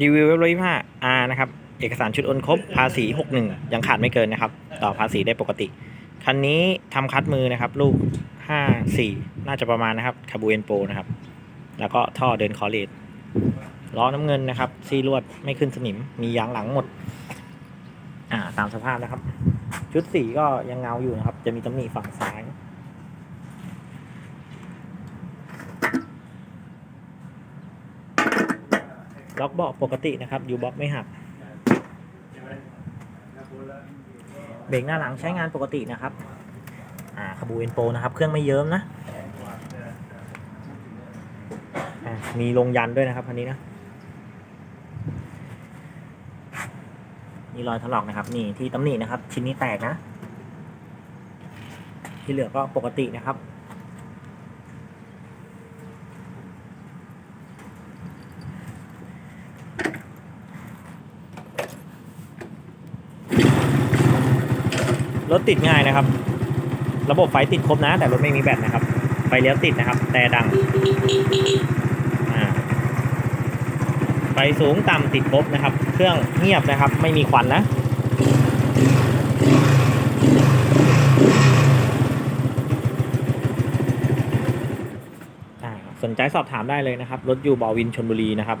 รีวิวเว็บร้อยห้า R นะครับ เอกสารชุดโอนครบ ภาษี 61 ยังขาดไม่เกินนะครับ ต่อภาษีได้ปกติ คันนี้ทำคัดมือนะครับ ลูก 54 น่าจะประมาณนะครับคาบูเอนโปนะครับ แล้วก็ท่อเดินคอเลตล้อน้ำเงินนะครับ ซีลวดไม่ขึ้นสนิม มียางหลังหมด อ่า ตามสภาพนะครับ ชุดสีก็ยังเงาอยู่นะครับ จะมีตำหนิฝั่งซ้าย ล็อกเบาะปกตินะครับยูบ็อกไม่หักเบรกหน้าหลังใช้งานปกตินะครับอ่าคาบูเอ็นโปนะครับเครื่องไม่เยิ้มนะมีลงยันด้วยนะครับคันนี้นะนี่รอยถลอกนะครับ นี่ที่ตำหนินะครับ ชิ้นนี้แตกนะ ที่เหลือก็ปกตินะครับ รถติดง่ายนะครับ ระบบไฟติดครบนะ แต่รถไม่มีแบตนะครับ ไฟเลี้ยวติดนะครับ แต่ดังไฟสูงต่ำติดครบนะครับ เครื่องเงียบนะครับ ไม่มีควันนะสนใจสอบถามได้เลยนะครับ รถอยู่บอวินชนบุรีนะครับ